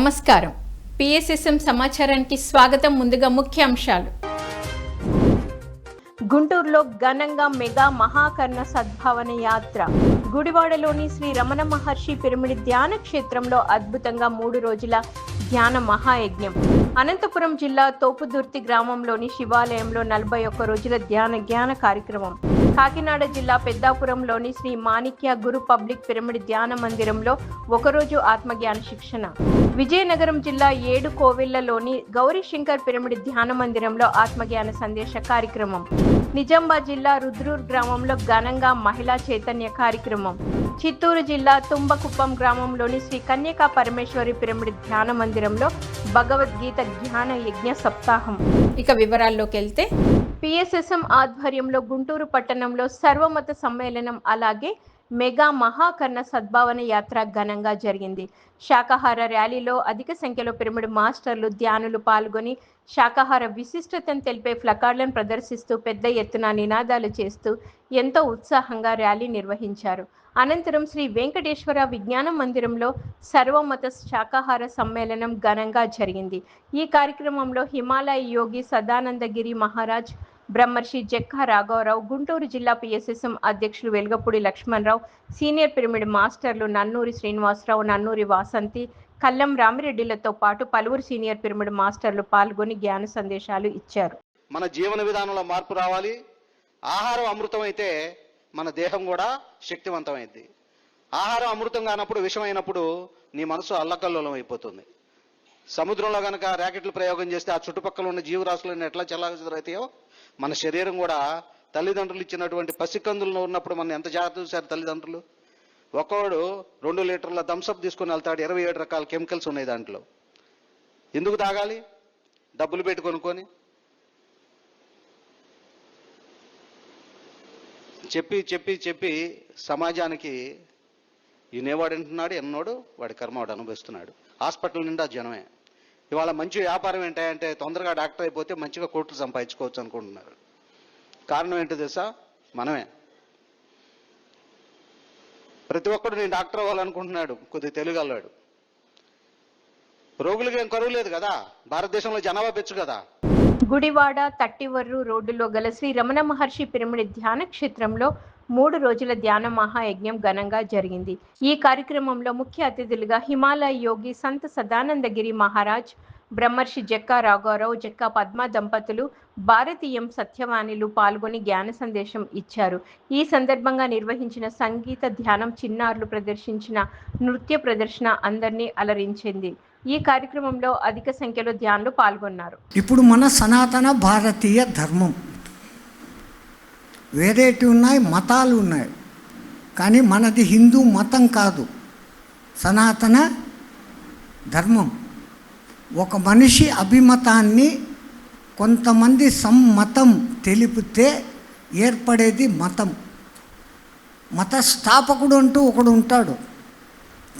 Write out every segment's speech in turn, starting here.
నమస్కారం. పిఎస్ఎస్ఎం సమాచారానికి స్వాగతం ముందుగా ముఖ్య అంశాలు. గుంటూరులో ఘనంగా మెగా మహాకర్ణ సద్భావన యాత్ర. గుడివాడలోని శ్రీ రమణ మహర్షి పిరమిడ్ ధ్యాన క్షేత్రంలో అద్భుతంగా మూడు రోజుల ధ్యాన మహాయజ్ఞం. అనంతపురం జిల్లా తోపుదుర్తి గ్రామంలోని శివాలయంలో నలభై ఒక్క రోజుల ధ్యాన జ్ఞాన కార్యక్రమం. కాకినాడ జిల్లా పెద్దాపురంలోని శ్రీ మాణిక్య గురు పబ్లిక్ పిరమిడ్ ధ్యాన మందిరంలో ఒకరోజు ఆత్మజ్ఞాన శిక్షణ. విజయనగరం జిల్లా ఏడు కోవిళ్ళలోని గౌరీశంకర్ పిరమిడ్ ధ్యాన మందిరంలో ఆత్మజ్ఞాన సందేశ కార్యక్రమం. నిజామాబాద్ జిల్లా రుద్రూర్ గ్రామంలో ఘనంగా మహిళా చైతన్య కార్యక్రమం. చిత్తూరు జిల్లా తుంబకుప్పం గ్రామంలోని శ్రీ కన్యకా పరమేశ్వరి పిరమిడ్ ధ్యాన మందిరంలో భగవద్గీత జ్ఞాన యజ్ఞ సప్తాహం. ఇక వివరాల్లోకి వెళ్తే పిఎస్ఎస్ఎం ఆధ్వర్యంలో గుంటూరు పట్టణంలో సర్వమత సమ్మేళనం అలాగే మెగా మహాకర్ణ సద్భావన యాత్ర ఘనంగా జరిగింది. శాకాహార ర్యాలీలో అధిక సంఖ్యలో పిరమిడ్ మాస్టర్లు ధ్యానులు పాల్గొని శాకాహార విశిష్టతను తెలిపే ఫ్లకార్డులను ప్రదర్శిస్తూ పెద్ద ఎత్తున నినాదాలు చేస్తూ ఎంతో ఉత్సాహంగా ర్యాలీ నిర్వహించారు. అనంతరం శ్రీ వెంకటేశ్వర విజ్ఞాన మందిరంలో సర్వమత శాకాహార సమ్మేళనం ఘనంగా జరిగింది. ఈ కార్యక్రమంలో హిమాలయ యోగి సదానందగిరి మహారాజ్ బ్రహ్మర్షి జక్కా రాఘవరావు గుంటూరు జిల్లా పిఎస్ఎస్ఎం అధ్యక్షులు వెలుగపూడి లక్ష్మణరావు సీనియర్ పిరమిడ్ మాస్టర్లు నన్నూరి శ్రీనివాసరావు నన్నూరి వాసంతి కల్లం రామిరెడ్డిలతో పాటు పలువురు సీనియర్ పిరమిడ్ మాస్టర్లు పాల్గొని జ్ఞాన సందేశాలు ఇచ్చారు. మన జీవన విధానంలో మార్పు రావాలి. ఆహారం అమృతం అయితే మన దేహం కూడా శక్తివంతమైంది. ఆహారం అమృతం కానప్పుడు విషం అయినప్పుడు నీ మనసు అల్లకల్లోలం అయిపోతుంది. సముద్రంలో కనుక ర్యాకెట్లు ప్రయోగం చేస్తే ఆ చుట్టుపక్కల ఉన్న జీవరాశులన్నీ ఎట్లా చెల్లాగుతాయో మన శరీరం కూడా తల్లిదండ్రులు ఇచ్చినటువంటి పసికందులను ఉన్నప్పుడు మనం ఎంత జాగ్రత్త చూశారు తల్లిదండ్రులు? ఒక్కోడు రెండు లీటర్ల థమ్సప్ తీసుకొని వెళ్తాడు ఇరవై ఏడు రకాల కెమికల్స్ ఉన్నాయి దాంట్లో. ఎందుకు తాగాలి? డబ్బులు పెట్టి కొనుక్కొని? చెప్పి చెప్పి చెప్పి సమాజానికి ఈయనేవాడు వింటున్నాడు ఎన్నోడు వాడి కర్మ వాడు అనుభవిస్తున్నాడు. హాస్పిటల్ నిండా జనమే. ఇవాళ మంచి వ్యాపారం ఏంటంటే తొందరగా డాక్టర్ అయిపోతే మంచిగా కోట్లు సంపాదించుకోవచ్చు అనుకుంటున్నారు. కారణం ఏంటో తెలుసా? మనమే. ప్రతి ఒక్కడు నేను డాక్టర్ అవ్వాలనుకుంటున్నాడు కొద్దిగా తెలుగలవాడు రోగులకి ఏం కరువు లేదు కదా? భారతదేశంలో జనాభా పెంచు కదా? గుడివాడ తట్టివర్రు రోడ్డులో గల శ్రీ రమణ మహర్షి పిరమిడ్ ధ్యాన క్షేత్రంలో మూడు రోజుల ధ్యాన మహాయజ్ఞం ఘనంగా జరిగింది. ఈ కార్యక్రమంలో ముఖ్య అతిథులుగా హిమాలయ యోగి సంత సదానందగిరి మహారాజ్ బ్రహ్మర్షి జక్కా రాఘవరావు జక్కా పద్మ దంపతులు భారతీయం సత్యవాణిలు పాల్గొని జ్ఞాన సందేశం ఇచ్చారు. ఈ సందర్భంగా నిర్వహించిన సంగీత ధ్యానం చిన్నారులు ప్రదర్శించిన నృత్య ప్రదర్శన అందరినీ అలరించింది. ఈ కార్యక్రమంలో అధిక సంఖ్యలో ధ్యానులు పాల్గొన్నారు. ఇప్పుడు మన సనాతన భారతీయ ధర్మం. వేరేటి ఉన్నాయి మతాలు ఉన్నాయి. కానీ మనది హిందూ మతం కాదు. సనాతన ధర్మం. ఒక మనిషి అభిమతాన్ని కొంతమంది సమ్మతం తెలిపితే ఏర్పడేది మతం. మత స్థాపకుడు అంటూ ఒకడు ఉంటాడు.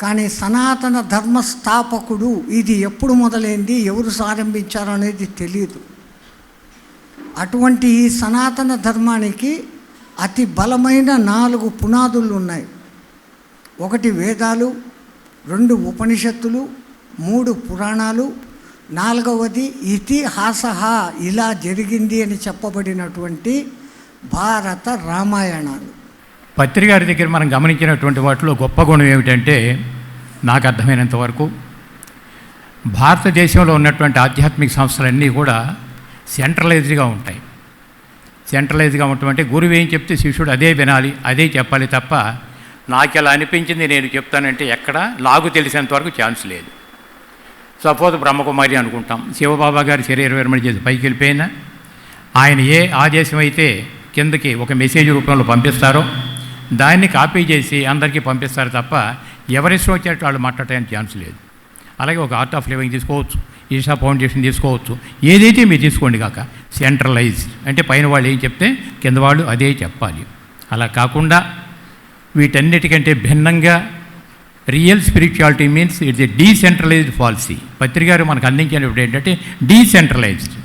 కానీ సనాతన ధర్మ స్థాపకుడు ఇది ఎప్పుడు మొదలైంది ఎవరు ప్రారంభించారు అనేది తెలియదు అటువంటి ఈ సనాతన ధర్మానికి అతి బలమైన నాలుగు పునాదులు ఉన్నాయి. ఒకటి వేదాలు రెండు ఉపనిషత్తులు మూడు పురాణాలు నాలుగవది ఇతిహాసహ ఇలా జరిగింది అని చెప్పబడినటువంటి భారత రామాయణాలు. పత్రికారి దగ్గర మనం గమనించినటువంటి వాటిలో గొప్ప గుణం ఏమిటంటే నాకు అర్థమైనంత వరకు భారతదేశంలో ఉన్నటువంటి ఆధ్యాత్మిక సంస్థలన్నీ కూడా సెంట్రలైజ్డ్గా ఉంటాయి. సెంట్రలైజ్డ్గా ఉండటం గురువు ఏం చెప్తే శిష్యుడు అదే వినాలి అదే చెప్పాలి తప్ప నాకు ఎలా అనిపించింది నేను చెప్తానంటే ఎక్కడ? నాకు తెలిసినంత వరకు ఛాన్స్ లేదు. సపోజ్ బ్రహ్మకుమారి అనుకుంటాం. శివబాబా గారి శరీర విరమణ చేసి పైకి వెళ్ళిపోయినా ఆయన ఏ ఆదేశం అయితే కిందకి ఒక మెసేజ్ రూపంలో పంపిస్తారో దాన్ని కాపీ చేసి అందరికీ పంపిస్తారు తప్ప ఎవరిష్టం వచ్చినట్టు వాళ్ళు మాట్లాడటానికి ఛాన్స్ లేదు. అలాగే ఒక ఆర్ట్ ఆఫ్ లివింగ్ తీసుకోవచ్చు. ఈషా ఫౌండేషన్ తీసుకోవచ్చు. ఏదైతే మీరు తీసుకోండి కాక సెంట్రలైజ్ అంటే పైన వాళ్ళు ఏం చెప్తే కింద వాళ్ళు అదే చెప్పాలి. అలా కాకుండా వీటన్నిటికంటే భిన్నంగా real spirituality means it's a decentralised policy పత్రికారు మనకు అందించినప్పుడు ఏంటంటే డీసెంట్రలైజ్డ్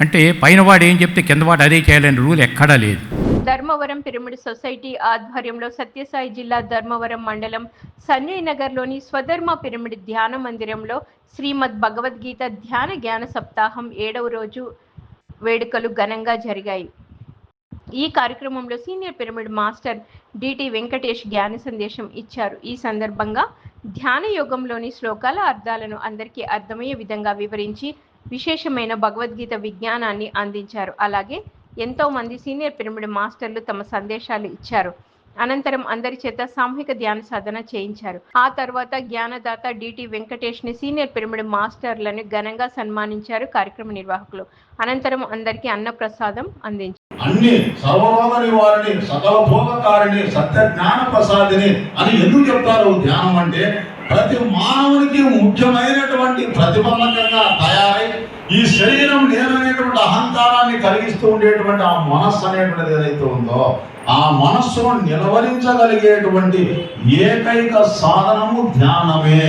అంటే పైన వాడు ఏం చెప్తే కింద వాడు అదే చేయాలని రూల్ ఎక్కడా లేదు. ధర్మవరం పిరమిడ్ సొసైటీ ఆధ్వర్యంలో సత్యసాయి జిల్లా ధర్మవరం మండలం సంజయ్ నగర్లోని స్వధర్మ పిరమిడ్ ధ్యాన మందిరంలో శ్రీమద్ భగవద్గీత ధ్యాన జ్ఞాన సప్తాహం ఏడవ రోజు వేడుకలు ఘనంగా జరిగాయి. ఈ కార్యక్రమంలో senior pyramid master DT Venkatesh జ్ఞాన సందేశం ఇచ్చారు. ఈ సందర్భంగా ధ్యాన యోగంలోని శ్లోకాల అర్థాలను అందరికీ అర్థమయ్యే విధంగా వివరించి విశేషమైన భగవద్గీత విజ్ఞానాన్ని అందించారు. అలాగే ఎంతో మంది సీనియర్ పిరమిడ్ మాస్టర్లు తమ సందేశాలు ఇచ్చారు. అనంతరం అందరి చేత సామూహిక ధ్యాన సాధన చేయించారు. ఆ తర్వాత జ్ఞానదాత డిటి వెంకటేష్ని సీనియర్ పిరమిడ్ మాస్టర్లను ఘనంగా సన్మానించారు కార్యక్రమ నిర్వాహకులు. అనంతరం అందరికీ అన్నప్రసాదం అందించారు. అన్ని సర్వరోగ సకల భోగకారిణి సత్య జ్ఞాన ప్రసాదిని అని ఎందుకు చెప్తారు? ధ్యానం అంటే ప్రతి మానవునికి ముఖ్యమైనటువంటి ప్రతిబంధకంగా తయారై ఈ శరీరం నేననేటువంటి అహంకారాన్ని కలిగిస్తూ ఉండేటువంటి ఆ మనస్సు అనేటువంటిది ఏదైతే ఉందో ఆ మనస్సును నిలవరించగలిగేటువంటి ఏకైక సాధనము ధ్యానమే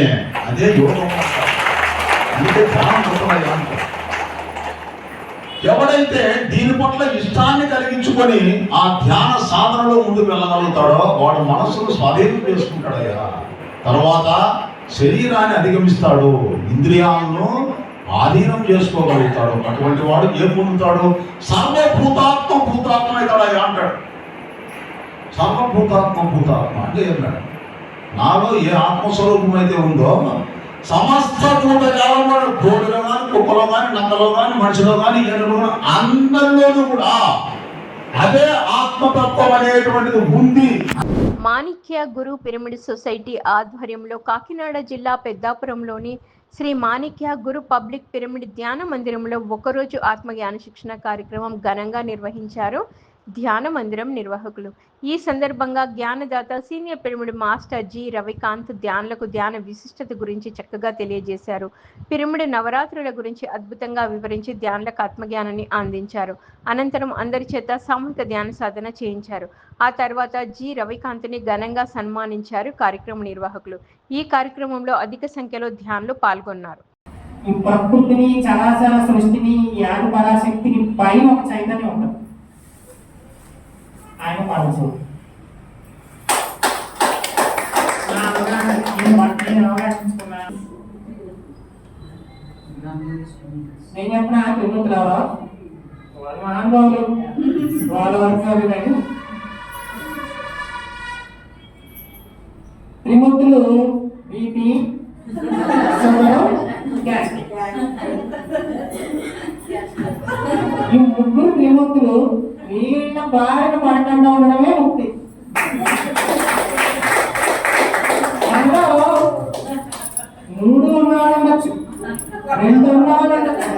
అదే యోగం అంటే ధ్యానం ఎవడైతే దీని పట్ల ఇష్టాన్ని కలిగించుకొని ఆ ధ్యాన సాధనలో ముందుకు వెళ్ళగలుగుతాడో వాడు మనస్సును స్వాధీనం చేసుకుంటాడయ్యా. తర్వాత శరీరాన్ని అధిగమిస్తాడు. ఇంద్రియాలను ఆధీనం చేసుకోగలుగుతాడు. అటువంటి వాడు ఏం పొందుతాడు? సర్వభూతాత్మ భూతాత్మ అవుతాడయ్యా అంటాడు. సర్వభూతాత్మ భూతాత్మ అంటే ఏమన్నాడు నాలో ఏ ఆత్మస్వరూపం అయితే ఉందో సమస్త భూతకాలం వాడు కోడిలో కానీ కుక్కలో కానీ నక్కలో కానీ మనిషిలో కానీ ఏనుగులో కానీ అందరిలోనూ కూడా అదే ఆత్మతత్వం అనేటువంటిది ఉంది. మాణిక్య గురు పిరమిడ్ సొసైటీ ఆధ్వర్యంలో కాకినాడ జిల్లా పెద్దాపురంలోని శ్రీ మాణిక్య గురు పబ్లిక్ పిరమిడ్ ధ్యాన మందిరంలో ఒకరోజు ఆత్మజ్ఞాన శిక్షణ కార్యక్రమం ఘనంగా నిర్వహించారు. ధ్యాన మందిరం నిర్వాహకులు. ఈ సందర్భంగా జ్ఞానదాత senior pyramid master G. Ravikanth ధ్యానులకు ధ్యాన విశిష్టత గురించి చక్కగా తెలియజేశారు. పిరమిడ్ నవరాత్రుల గురించి అద్భుతంగా వివరించి ధ్యానులకు ఆత్మజ్ఞానాన్ని అందించారు. అనంతరం అందరి చేత సామూహిక ధ్యాన సాధన చేయించారు. ఆ తర్వాత జి. రవికాంత్ని ఘనంగా సన్మానించారు కార్యక్రమ నిర్వాహకులు. ఈ కార్యక్రమంలో అధిక సంఖ్యలో ధ్యానులు పాల్గొన్నారు. ప్రకృతిని చరాచర సృష్టిని ఈ పరాశక్తిని పైన ఒక చైతన్యం ఉంటుంది. ఆయన పరమశివుడు నేను చెప్పిన తిరుగుతులు ఎవరో? వాళ్ళు మహానుభావులు వాళ్ళ వర్గాలు కానీ త్రిమూర్తులు బీపీ ఈ ముగ్గురు త్రిమూర్తులు వీళ్ళ బారిన పడకుండా ఉండడమే ముక్తి అందులో మూడు ఉన్నవాళ్ళు ఉండొచ్చు రెండు ఉన్నవాళ్ళు ఉండొచ్చు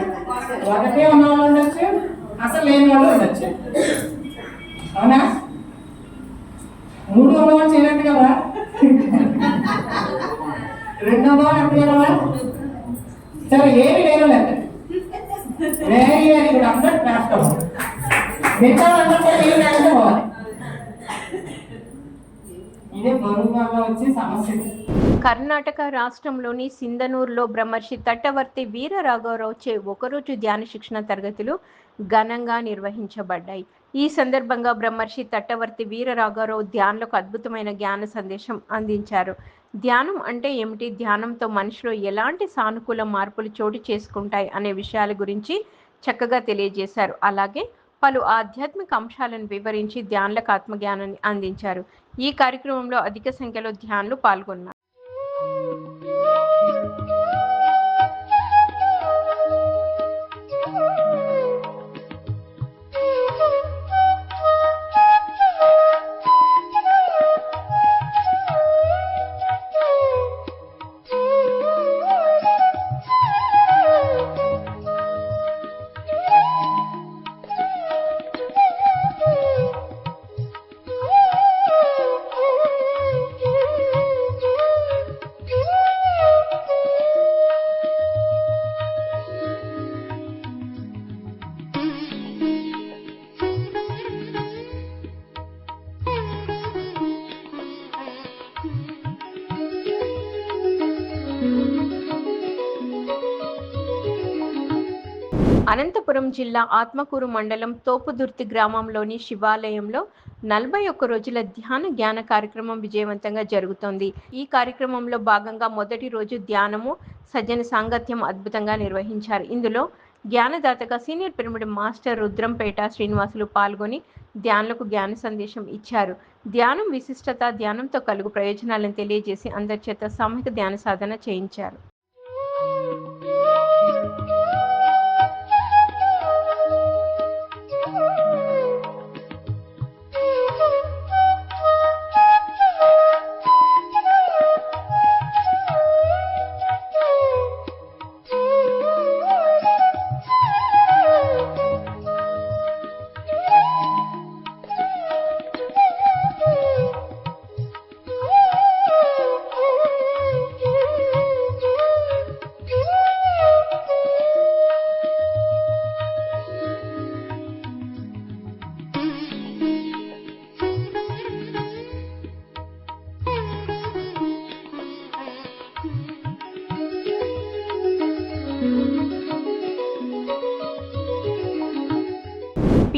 ఒకటే ఉన్నవాళ్ళు ఉండొచ్చు అసలు లేని వాళ్ళు ఉండొచ్చు అవునా మూడు ఉన్నవాళ్ళు చేయనట్టు కదా రెండు ఉన్నవాళ్ళు ఎప్పుడు కదా సరే ఏమి లేరు లేదు వెరీ వెరీ మిగతా కూడా ఏమి ఇదే వచ్చే సమస్య. కర్ణాటక రాష్ట్రంలోని సింధనూరులో బ్రహ్మర్షి తట్టవర్తి వీర రాఘవరావు చే ఒకరోజు ధ్యాన శిక్షణ తరగతులు ఘనంగా నిర్వహించబడ్డాయి. ఈ సందర్భంగా బ్రహ్మర్షి తట్టవర్తి వీర రాఘవరావు ధ్యానులకు అద్భుతమైన జ్ఞాన సందేశం అందించారు. ధ్యానం అంటే ఏమిటి? ధ్యానంతో మనిషిలో ఎలాంటి సానుకూల మార్పులు చోటు చేసుకుంటాయి అనే విషయాల గురించి చక్కగా తెలియజేశారు. అలాగే పలు ఆధ్యాత్మిక అంశాలను వివరించి ధ్యానులకు ఆత్మజ్ఞానాన్ని అందించారు. ఈ కార్యక్రమంలో అధిక సంఖ్యలో ధ్యానులు పాల్గొన్నారు. జిల్లా ఆత్మకూరు మండలం తోపుదుర్తి గ్రామంలోని శివాలయంలో నలభై ఒక్క రోజుల ధ్యాన జ్ఞాన కార్యక్రమం విజయవంతంగా జరుగుతోంది. ఈ కార్యక్రమంలో భాగంగా మొదటి రోజు ధ్యానము సజ్జన సాంగత్యం అద్భుతంగా నిర్వహించారు. ఇందులో జ్ఞానదాతగా senior pyramid master Rudrampeta Srinivasulu పాల్గొని ధ్యానులకు జ్ఞాన సందేశం ఇచ్చారు. ధ్యానం విశిష్టత ధ్యానంతో కలుగు ప్రయోజనాలను తెలియజేసి అందరి చేత సామూహిక ధ్యాన సాధన చేయించారు.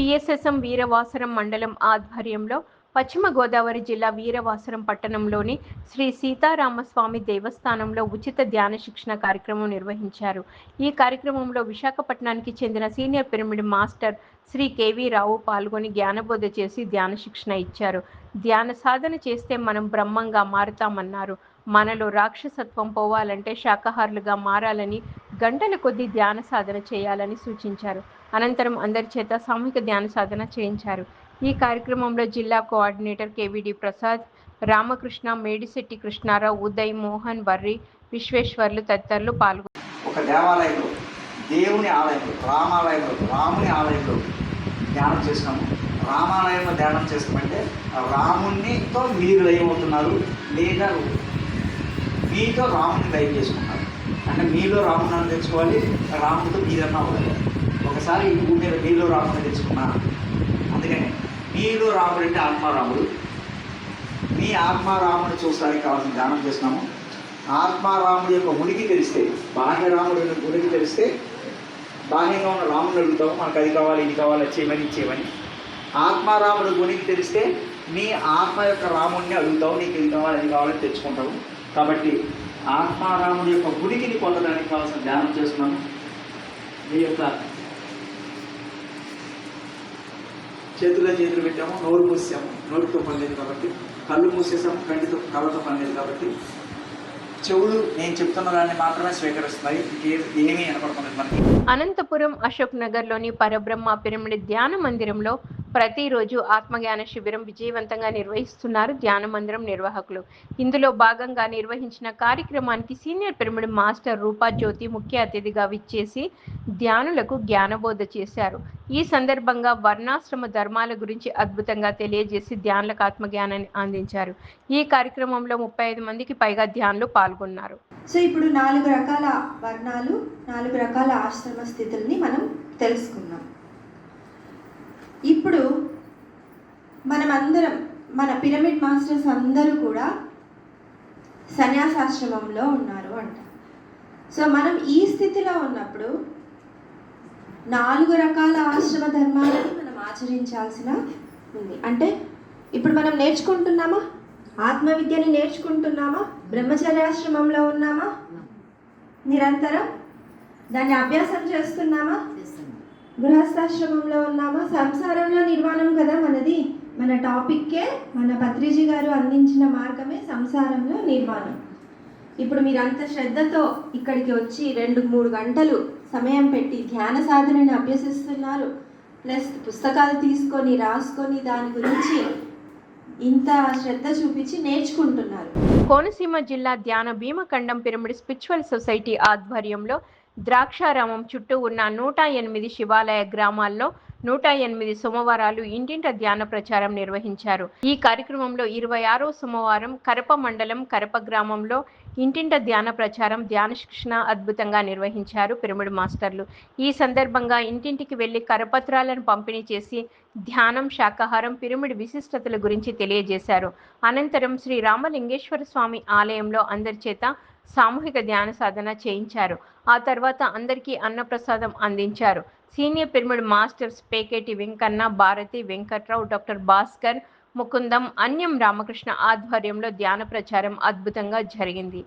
బిఎస్ఎస్ఎం వీరవాసరం మండలం ఆధ్వర్యంలో పశ్చిమ గోదావరి జిల్లా వీరవాసరం పట్టణంలోని శ్రీ సీతారామస్వామి దేవస్థానంలో ఉచిత ధ్యాన శిక్షణ కార్యక్రమం నిర్వహించారు. ఈ కార్యక్రమంలో విశాఖపట్నానికి చెందిన senior pyramid master Sri KV Rao పాల్గొని జ్ఞానబోధ చేసి ధ్యాన శిక్షణ ఇచ్చారు. ధ్యాన సాధన చేస్తే మనం బ్రహ్మంగా మారుతామన్నారు. మనలో రాక్షసత్వం పోవాలంటే శాకాహారులుగా మారాలని గంటల కొద్దీ ధ్యాన సాధన చేయాలని సూచించారు. అనంతరం అందరి చేత సామూహిక ధ్యాన సాధన చేయించారు. ఈ కార్యక్రమంలో జిల్లా కోఆర్డినేటర్ కేవిడి ప్రసాద్ రామకృష్ణ మేడిశెట్టి కృష్ణారావు ఉదయ్ మోహన్ వర్రి విశ్వేశ్వర్లు తదితరులు పాల్గొన్నారు ఒక దేవాలయంలో దేవుని ఆలయంలో రామాలయంలో రాముని ఆలయంలో ధ్యానం చేసినాము. రామాలయంలో ధ్యానం చేస్తామంటే రామునితో మీరు లయమవుతున్నారు లేదా మీతో రాముని లయం చేసుకున్నారు. అంటే మీలో రాముని తెచ్చుకోవాలి రాముడితో మీరన్నా అవ్వాలి. ఒకసారి ఈ భూమి మీద మీలో రాముని తెలుసుకున్నా అందుకని మీలో రాముడు అంటే ఆత్మారాముడు. మీ ఆత్మారాముడు చూసడానికి కావాల్సిన ధ్యానం చేస్తున్నాము. ఆత్మారాముడు యొక్క ఉనికి తెలిస్తే బాహ్యరాముడు యొక్క ఉనికి తెలిస్తే బాహ్యంగా ఉన్న రాముడు అడుగుతాము మనకు అది కావాలి ఇది కావాలి చేయమని ఇది ఆత్మారాముడు గుణికి తెలిస్తే నీ ఆత్మ యొక్క రాముడిని అడుగుతావు నీకు ఇది కావాలి అది కావాలని తెచ్చుకుంటావు కాబట్టి ఆత్మారాముడి యొక్క గుణికిని పొందడానికి కావాల్సిన ధ్యానం చేస్తున్నాము. మీ యొక్క చేతుల్లో చేతులు పెట్టాము నోరు మూసాము. నోటితో పని లేదు కాబట్టి కళ్ళు మూసేసాము కంటితో కళ్ళతో పని లేదు కాబట్టి. చెవులు నేను చెప్తున్న దాన్ని మాత్రమే స్వీకరిస్తున్నాయి. ఏమీ వినపడుతుంది మనకి. అనంతపురం అశోక్ నగర్లోని పరబ్రహ్మ పిరమిడ్ ధ్యాన మందిరంలో ప్రతిరోజు ఆత్మజ్ఞాన శిబిరం విజయవంతంగా నిర్వహిస్తున్నారు ధ్యాన మందిరం నిర్వాహకులు. ఇందులో భాగంగా నిర్వహించిన కార్యక్రమానికి senior pyramid master Roopa Jyothi ముఖ్య అతిథిగా విచ్చేసి ధ్యానులకు జ్ఞానబోధ చేశారు. ఈ సందర్భంగా వర్ణాశ్రమ ధర్మాల గురించి అద్భుతంగా తెలియజేసి ధ్యానులకు ఆత్మజ్ఞానాన్ని అందించారు. ఈ కార్యక్రమంలో ముప్పై ఐదు మందికి పైగా ధ్యానులు పాల్గొన్నారు. సో ఇప్పుడు నాలుగు రకాల వర్ణాలు నాలుగు రకాల ఆశ్రమ స్థితుల్ని మనం తెలుసుకున్నాం ఇప్పుడు మనమందరం మన పిరమిడ్ మాస్టర్స్ అందరూ కూడా సన్యాసాశ్రమంలో ఉన్నారు అంట. సో మనం ఈ స్థితిలో ఉన్నప్పుడు నాలుగు రకాల ఆశ్రమ ధర్మాలను మనం ఆచరించాల్సిన ఉంది. అంటే ఇప్పుడు మనం నేర్చుకుంటున్నామా? ఆత్మవిద్యని నేర్చుకుంటున్నామా? బ్రహ్మచర్యాశ్రమంలో ఉన్నామా? నిరంతరం దాన్ని అభ్యాసం చేస్తున్నామా? గృహస్థాశ్రమంలో ఉన్నామా? సంసారంలో నిర్వాణం కదా మనది. మన టాపిక్కే మన పత్రిజీ గారు అందించిన మార్గమే సంసారంలో నిర్వాణం. ఇప్పుడు మీరు అంత శ్రద్ధతో ఇక్కడికి వచ్చి రెండు మూడు గంటలు సమయం పెట్టి ధ్యాన సాధనని అభ్యసిస్తున్నారు. ప్లస్ పుస్తకాలు తీసుకొని రాసుకొని దాని గురించి ఇంత శ్రద్ధ చూపించి నేర్చుకుంటున్నారు. కోనసీమ జిల్లా ధ్యాన భీమఖండం పిరమిడ్ స్పిరిచువల్ సొసైటీ ఆధ్వర్యంలో ద్రాక్షారామం చుట్టూ ఉన్న నూట ఎనిమిది శివాలయ గ్రామాల్లో నూట ఎనిమిది సోమవారాలు ఇంటింట ధ్యాన ప్రచారం నిర్వహించారు. ఈ కార్యక్రమంలో ఇరవై ఆరో సోమవారం కరప మండలం కరప గ్రామంలో ఇంటింట ధ్యాన ప్రచారం ధ్యాన శిక్షణ అద్భుతంగా నిర్వహించారు పిరమిడ్ మాస్టర్లు. ఈ సందర్భంగా ఇంటింటికి వెళ్ళి కరపత్రాలను పంపిణీ చేసి ధ్యానం శాకాహారం పిరమిడ్ విశిష్టతల గురించి తెలియజేశారు. అనంతరం శ్రీ రామలింగేశ్వర స్వామి ఆలయంలో అందరి చేత సామూహిక ధ్యాన సాధన చేయించారు. ఆ తర్వాత అందరికీ అన్నప్రసాదం అందించారు. Senior pyramid masters Peketi Venkanna Bharathi Venkatrao doctor Bhaskar Mukundam Anyam Ramakrishna ఆధ్వర్యంలో ధ్యాన ప్రచారం అద్భుతంగా జరిగింది.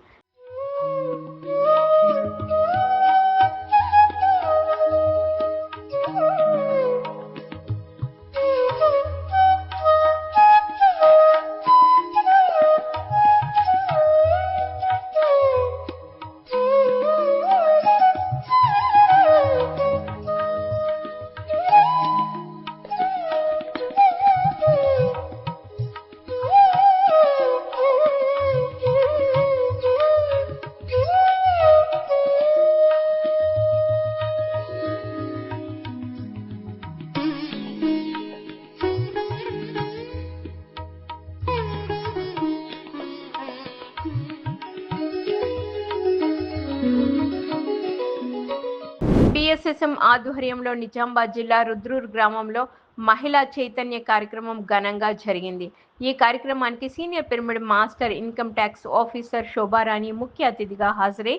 ఆధ్వర్యంలో నిజామాబాద్ జిల్లా రుద్రూర్ గ్రామంలో మహిళా చైతన్య కార్యక్రమం ఘనంగా జరిగింది. ఈ కార్యక్రమానికి senior pyramid master income tax officer Shobharani ముఖ్య అతిథిగా హాజరై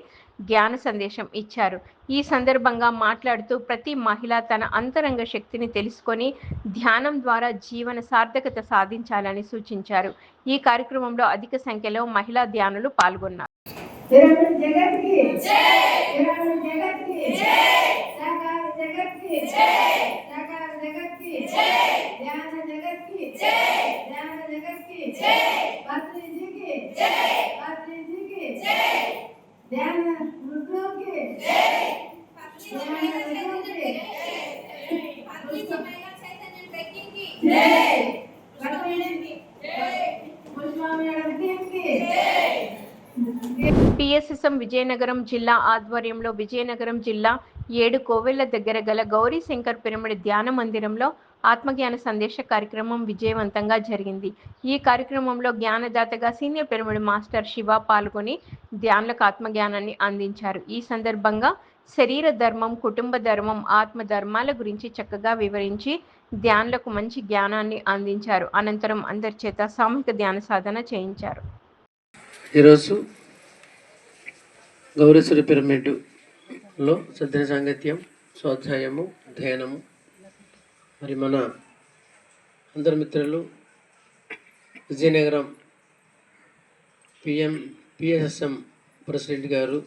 జ్ఞాన సందేశం ఇచ్చారు. ఈ సందర్భంగా మాట్లాడుతూ ప్రతి మహిళ తన అంతరంగ శక్తిని తెలుసుకొని ధ్యానం ద్వారా జీవన సార్థకత సాధించాలని సూచించారు. ఈ కార్యక్రమంలో అధిక సంఖ్యలో మహిళా ధ్యానులు పాల్గొన్నారు. जगत की जय साकार जगत की जय ज्ञान जगत की जय ज्ञान जगत की जय पत्री जी की जय पत्री जी की जय ध्यान रुद्रों की जय ध्यान रुद्रों की जय पुष्पा मैडम की जय పిఎస్ఎస్ఎం విజయనగరం జిల్లా ఆధ్వర్యంలో విజయనగరం జిల్లా ఏడు కోవెళ్ళ దగ్గర గల గౌరీ శంకర్ పిరమిడ్ ధ్యాన మందిరంలో ఆత్మజ్ఞాన సందేశ కార్యక్రమం విజయవంతంగా జరిగింది. ఈ కార్యక్రమంలో జ్ఞానదాతగా సీనియర్ పిరమిడ్ మాస్టర్ శివ పాల్గొని ధ్యానులకు ఆత్మజ్ఞానాన్ని అందించారు. ఈ సందర్భంగా శరీర ధర్మం కుటుంబ ధర్మం ఆత్మ ధర్మాల గురించి చక్కగా వివరించి ధ్యానులకు మంచి జ్ఞానాన్ని అందించారు. అనంతరం అందరి చేత సామూహిక ధ్యాన సాధన చేయించారు. ఈరోజు గౌరీశ్వరి పిరమిడ్లో సిద్ధ సాంగత్యం స్వాధ్యాయము అధ్యయనము. మరి మన అందరి మిత్రులు విజయనగరం పిఎం పిఎస్ఎస్ఎం ప్రెసిడెంట్ గారు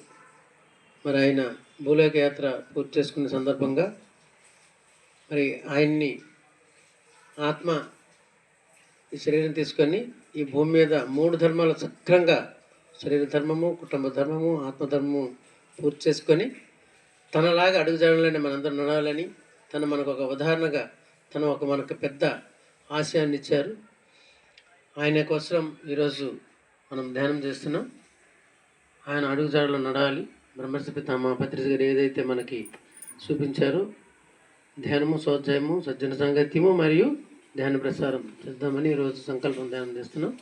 మరి ఆయన భూలోక యాత్ర పూర్తి చేసుకున్న సందర్భంగా మరి ఆయన్ని ఆత్మ ఈ శరీరం తీసుకొని ఈ భూమి మీద మూడు ధర్మాలు సక్రంగా శరీర ధర్మము కుటుంబ ధర్మము ఆత్మధర్మము పూర్తి చేసుకొని తనలాగా అడుగుజాడలని మనందరం నడవాలని తను మనకు ఒక ఉదాహరణగా తను ఒక మనకు పెద్ద ఆశయాన్ని ఇచ్చారు. ఆయన కోసం ఈరోజు మనం ధ్యానం చేస్తున్నాం. ఆయన అడుగుజాడలో నడాలి బ్రహ్మర్షి పితామహ పత్రిక గారు ఏదైతే మనకి చూపించారో ధ్యానము స్వాధ్యాయము సజ్జన సాంగత్యము మరియు ధ్యాన ప్రసారం చేద్దామని ఈరోజు సంకల్పం ధ్యానం చేస్తున్నాం.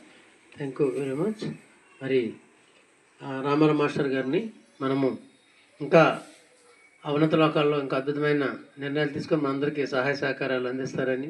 థ్యాంక్ యూ వెరీ మచ్ మరి రామారావు మాస్టర్ గారిని మనము ఇంకా అవనత లోకాల్లో ఇంకా అద్భుతమైన నిర్ణయాలు తీసుకొని మనందరికీ సహాయ సహకారాలు అందిస్తారని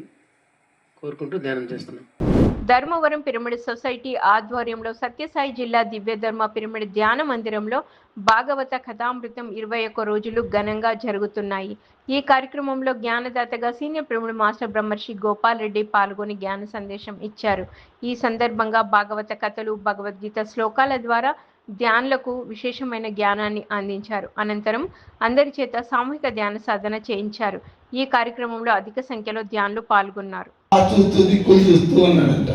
కోరుకుంటూ ధ్యానం చేస్తున్నాం. ధర్మవరం పిరమిడ్ సొసైటీ ఆధ్వర్యంలో సత్యసాయి జిల్లా దివ్య ధర్మ పిరమిడ్ ధ్యాన మందిరంలో భాగవత కథామృతం ఇరవై ఒక్క రోజులు ఘనంగా జరుగుతున్నాయి. ఈ కార్యక్రమంలో జ్ఞానదాతగా సీనియర్ పిరమిడ్ మాస్టర్ బ్రహ్మర్షి గోపాల్ రెడ్డి పాల్గొని జ్ఞాన సందేశం ఇచ్చారు. ఈ సందర్భంగా భాగవత కథలు భగవద్గీత శ్లోకాల ద్వారా ధ్యానులకు విశేషమైన జ్ఞానాన్ని అందించారు. అనంతరం అందరి చేత సామూహిక ధ్యాన సాధన చేయించారు. ఈ కార్యక్రమంలో అధిక సంఖ్యలో ధ్యానులు పాల్గొన్నారు. చూస్తూ దిక్కులు చూస్తూ ఉన్నాడంట.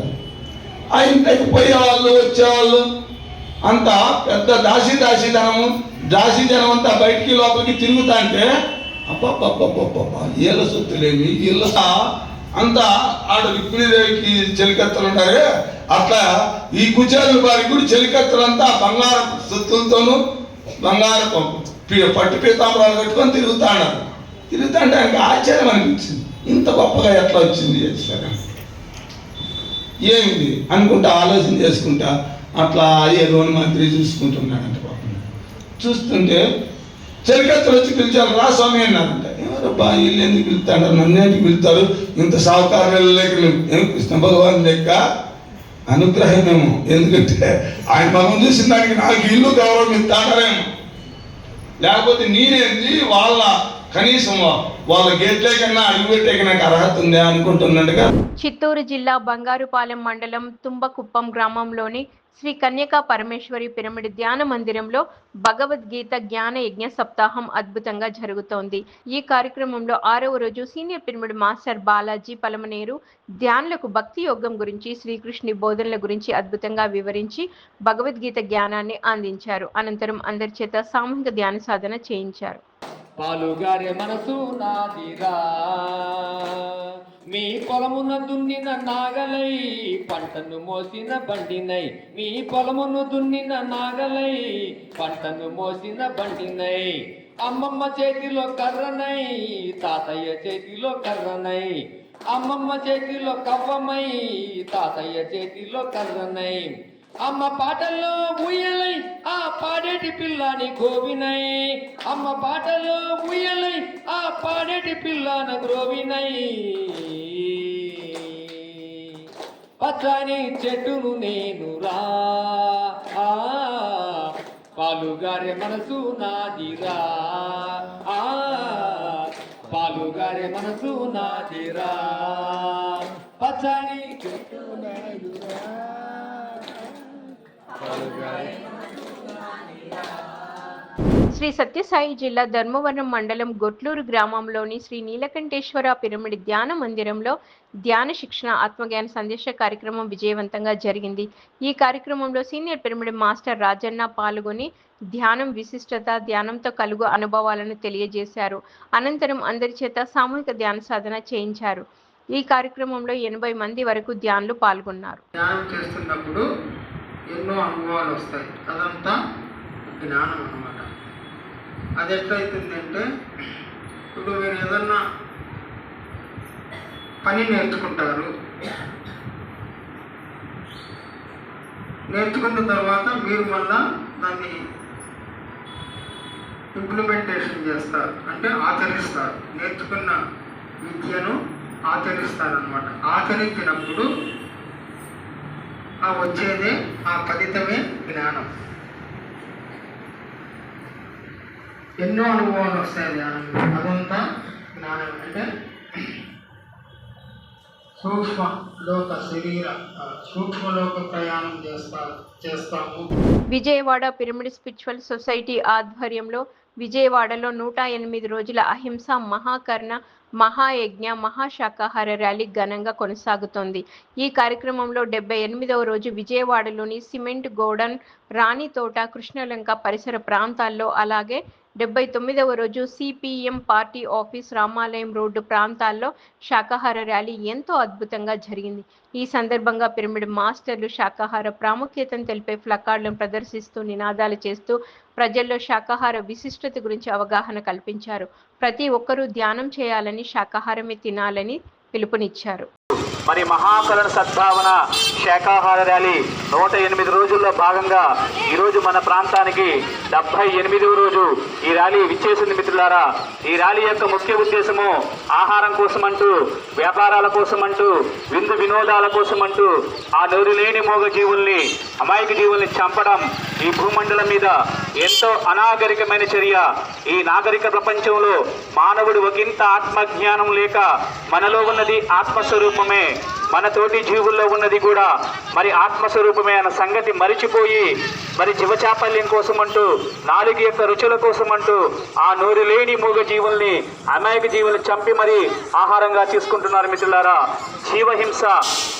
ఆ ఇంటికి పోయేవాళ్ళు వచ్చేవాళ్ళు అంతా పెద్ద దాసి దాసిధనము దాసిధనం అంతా బయటికి లోపలికి తిరుగుతా అంటే అబ్బబ్బబ్బబ్బబ్బబ్బా సొత్తు సొత్తులేమి ఇళ్ళ అంతా ఆడ రుక్మిణీదేవికి చెలికత్తలు ఉంటారే అట్లా ఈ కుచేలు వారి కూడా చెలికత్తలంతా బంగారం సొత్తులతోనూ బంగారపు పట్టు పీతాంబరాలు కట్టుకొని తిరుగుతాడు తిరుగుతా అంటే ఆయనకు ఆశ్చర్యం అనిపించింది. ఇంత గొప్పగా ఎట్లా వచ్చింది సరే ఏమిటి అనుకుంటా ఆలోచన చేసుకుంటా అట్లా ఏదో మంత్రి చూసుకుంటున్నాడంట పాపం. చూస్తుంటే చరికత్తలు వచ్చి పిలిచారు రా స్వామి అన్నారంట. ఎవరబ్బా వీళ్ళు ఎందుకు పిలుతాడు నన్ను ఎందుకు పిలుతారు ఇంత సాహకారం లేక ఏం కృష్ణ భగవాన్ లెక్క? అనుగ్రహమేమో. ఎందుకంటే ఆయన మనం చూసిన దానికి నాకు ఇల్లు గౌరవం ఇస్తాడరేమో లేకపోతే నేనేంది వాళ్ళ కనీసం వాళ్ళ గేట్లే కన్నా అడుగుపెట్టే నాకు అర్హత ఉందా అనుకుంటున్నట్టుగా. చిత్తూరు జిల్లా బంగారుపాలెం మండలం తుంబకుప్పం గ్రామంలోని శ్రీ కన్యకా పరమేశ్వరి పిరమిడ్ ధ్యాన మందిరంలో భగవద్గీత జ్ఞాన యజ్ఞ సప్తాహం అద్భుతంగా జరుగుతోంది. ఈ కార్యక్రమంలో ఆరవ రోజు senior pyramid master Balaji Palamaneru ధ్యానులకు భక్తి యోగం గురించి శ్రీకృష్ణుని బోధనల గురించి అద్భుతంగా వివరించి భగవద్గీత జ్ఞానాన్ని అందించారు. అనంతరం అందరి చేత సామూహిక ధ్యాన సాధన చేయించారు. పాలుగారే మనసు నాదిరా. మీ పొలమున దున్నిన నాగలై పంటను మోసిన బండినై. మీ పొలమును దున్నిన నాగలై పంటను మోసిన బండినై. అమ్మమ్మ చేతిలో కర్రనై తాతయ్య చేతిలో కర్రనై. అమ్మమ్మ చేతిలో కవ్వమై తాతయ్య చేతిలో కర్రనై. అమ్మ పాటల్లో ఉయ్యలై ఆ పాడేటి పిల్లని గోవినై. అమ్మ పాటలో ఉయ్యలై ఆ పాడేటి పిల్లన గ్రోవినై. పచ్చని చెట్టును నేను రా. పాలుగారే మనసు నాదిరా ఆ, పాలుగారే మనసు నాదిరా పచ్చని చెట్టు నాదురా శ్రీ సత్యసాయి జిల్లా ధర్మవరం మండలం గొట్లూరు గ్రామంలోని శ్రీ నీలకంఠేశ్వర పిరమిడ్ ధ్యాన మందిరంలో ధ్యాన శిక్షణ ఆత్మజ్ఞాన సందేశ కార్యక్రమం విజయవంతంగా జరిగింది. ఈ కార్యక్రమంలో సీనియర్ పిరమిడ్ మాస్టర్ రాజన్న పాల్గొని ధ్యానం విశిష్టత ధ్యానంతో కలుగు అనుభవాలను తెలియజేశారు. అనంతరం అందరి చేత సామూహిక ధ్యాన సాధన చేయించారు. ఈ కార్యక్రమంలో ఎనభై మంది వరకు ధ్యానులు పాల్గొన్నారు. ధ్యానం చేస్తున్నప్పుడు ఎన్నో అనుభవాలు వస్తాయి. అదంతా జ్ఞానం అన్నమాట. అది ఎట్లయితుందంటే ఇప్పుడు మీరు ఏదన్నా పని నేర్చుకుంటారు. నేర్చుకున్న తర్వాత మీరు మళ్ళా దాన్ని ఇంప్లిమెంటేషన్ చేస్తారు. అంటే ఆచరిస్తారు. నేర్చుకున్న విద్యను ఆచరిస్తారనమాట ఆచరించినప్పుడు ఆ వచ్చేదే ఆ ఫలితమే జ్ఞానం. ఎన్నో అనుభవాలు వస్తాయి ధ్యానం అదంతా జ్ఞానం. అంటే సూక్ష్మ లోక శరీర సూక్ష్మలోక ప్రయాణం చేస్తా చేస్తాము. విజయవాడ పిరమిడ్ స్పిరిచువల్ సొసైటీ ఆధ్వర్యంలో విజయవాడలో నూట ఎనిమిది రోజుల అహింస మహాకర్ణ మహాయజ్ఞ మహాశాకాహార ర్యాలీ ఘనంగా కొనసాగుతోంది. ఈ కార్యక్రమంలో డెబ్బై ఎనిమిదవ రోజు విజయవాడలోని సిమెంట్ గోడన్ రాణితోట కృష్ణలంక పరిసర ప్రాంతాల్లో అలాగే డెబ్బై తొమ్మిదవ రోజు సిపిఎం పార్టీ ఆఫీస్ రామాలయం రోడ్డు ప్రాంతాల్లో శాకాహార ర్యాలీ ఎంతో అద్భుతంగా జరిగింది. ఈ సందర్భంగా పిరమిడ్ మాస్టర్లు శాకాహార ప్రాముఖ్యతను తెలిపే ఫ్లకార్డులను ప్రదర్శిస్తూ నినాదాలు చేస్తూ ప్రజల్లో శాకాహార విశిష్టత గురించి అవగాహన కల్పించారు. ప్రతి ఒక్కరూ ధ్యానం చేయాలని శాకాహారమే తినాలని పిలుపునిచ్చారు. మరి మహాకరణ సద్భావన శాకాహార ర్యాలీ నూట ఎనిమిది రోజుల్లో భాగంగా ఈరోజు మన ప్రాంతానికి డెబ్బై ఎనిమిదవ రోజు ఈ ర్యాలీ విచ్చేసింది మిత్రులారా. ఈ ర్యాలీ యొక్క ముఖ్య ఉద్దేశము ఆహారం కోసమంటూ వ్యాపారాల కోసమంటూ విందు వినోదాల కోసమంటూ ఆ నోరు లేని మోగ జీవుల్ని అమాయక జీవుల్ని చంపడం ఈ భూమండలం మీద ఎంతో అనాగరికమైన చర్య. ఈ నాగరిక ప్రపంచంలో మానవుడు ఒకంత ఆత్మజ్ఞానం లేక మనలో ఉన్నది ఆత్మస్వరూపమే. మన తోటి జీవుల్లో ఉన్నది కూడా మరి ఆత్మస్వరూపమే అన్న సంగతి మరిచిపోయి మరి జీవచాపల్యం కోసమంటూ నాలుగు యొక్క రుచుల కోసమంటూ ఆ నోరు లేని మూగ జీవుల్ని అమాయక జీవుల్ని చంపి మరి ఆహారంగా తీసుకుంటున్నారు మిత్రులారా. జీవహింస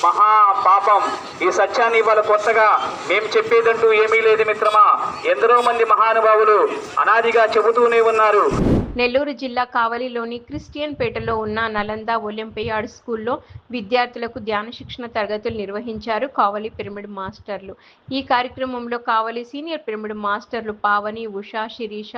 మహా పాపం. ఈ సత్యాన్ని ఇవాళ కొత్తగా మేము చెప్పేదంటూ ఏమీ లేదు మిత్రమా. ఎందరో మంది మహానుభావులు అనాదిగా చెబుతూనే ఉన్నారు. నెల్లూరు జిల్లా కావలిలోని క్రిస్టియన్ పేటలో ఉన్న నలంద ఒలింపియాడ్ స్కూల్లో విద్యార్థులకు ధ్యాన శిక్షణ తరగతులు నిర్వహించారు కావలి పిరమిడ్ మాస్టర్లు. ఈ కార్యక్రమంలో కావలి సీనియర్ పిరమిడ్ మాస్టర్లు పావని ఉషా శిరీష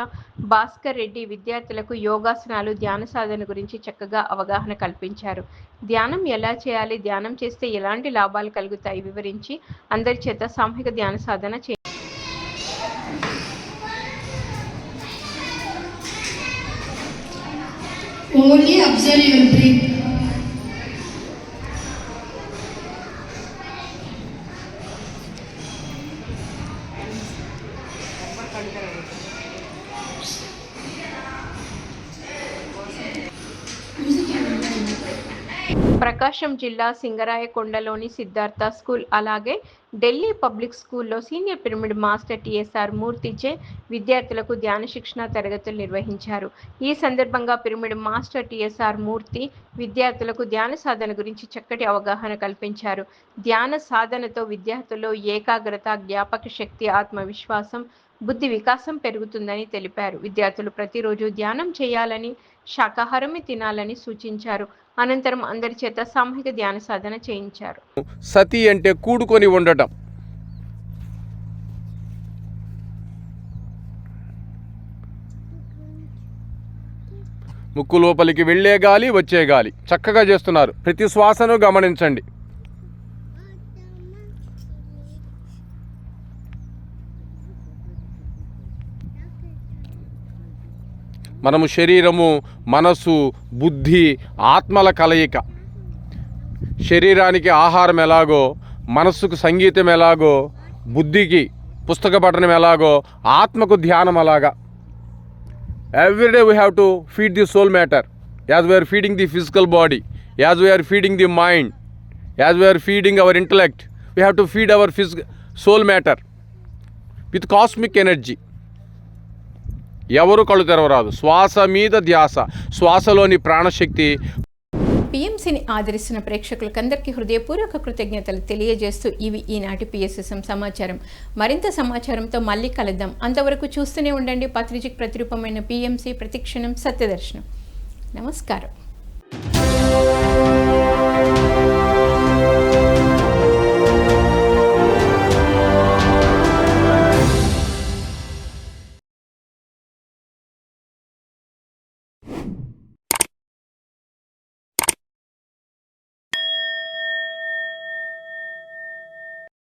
భాస్కర్ రెడ్డి విద్యార్థులకు యోగాసనాలు ధ్యాన సాధన గురించి చక్కగా అవగాహన కల్పించారు. ధ్యానం ఎలా చేయాలి? ధ్యానం చేస్తే ఎలాంటి లాభాలు కలుగుతాయి? వివరించి అందరి చేత సామూహిక ధ్యాన సాధన చే Only observe your breath. ప్రకాశం జిల్లా సింగరాయకొండలోని సిద్ధార్థ స్కూల్ అలాగే ఢిల్లీ పబ్లిక్ స్కూల్లో సీనియర్ పిరమిడ్ మాస్టర్ టిఎస్ఆర్ మూర్తిచే విద్యార్థులకు ధ్యాన శిక్షణ తరగతులు నిర్వహించారు. ఈ సందర్భంగా పిరమిడ్ మాస్టర్ టిఎస్ఆర్ మూర్తి విద్యార్థులకు ధ్యాన సాధన గురించి చక్కటి అవగాహన కల్పించారు. ధ్యాన సాధనతో విద్యార్థుల్లో ఏకాగ్రత జ్ఞాపక శక్తి ఆత్మవిశ్వాసం బుద్ధి వికాసం పెరుగుతుందని తెలిపారు. విద్యార్థులు ప్రతిరోజు ధ్యానం చేయాలని శాకాహారమే తినాలని సూచించారు. అనంతరం అందరి చేత సామూహిక ధ్యాన సాధన చేయించారు. సతి అంటే కూడుకొని ఉండటం. ముక్కు లోపలికి వెళ్ళే గాలి వచ్చే గాలి. చక్కగా చేస్తున్నారు. ప్రతి శ్వాసను గమనించండి. మనము శరీరము మనసు బుద్ధి ఆత్మల కలయిక. శరీరానికి ఆహారం ఎలాగో మనస్సుకు సంగీతం ఎలాగో బుద్ధికి పుస్తక పఠనం ఎలాగో ఆత్మకు ధ్యానం అలాగా. Everyday we have to feed the soul matter as we are feeding the physical body as we are feeding the mind as we are feeding our intellect we have to feed our physic soul matter with cosmic energy ఎవరు కళ్ళు తెరవరాదు. శ్వాస మీద ధ్యాస. శ్వాసలోని ప్రాణశక్తి పిఎంసీని ఆదరిస్తున్న ప్రేక్షకులకందరికీ హృదయపూర్వక కృతజ్ఞతలు తెలియజేస్తూ ఇవి ఈనాటి పిఎస్ఎస్ఎం సమాచారం. మరింత సమాచారంతో మళ్ళీ కలుద్దాం. అంతవరకు చూస్తూనే ఉండండి పత్రిజిక్ ప్రతిరూపమైన పిఎంసి ప్రతిక్షణం సత్యదర్శనం. నమస్కారం.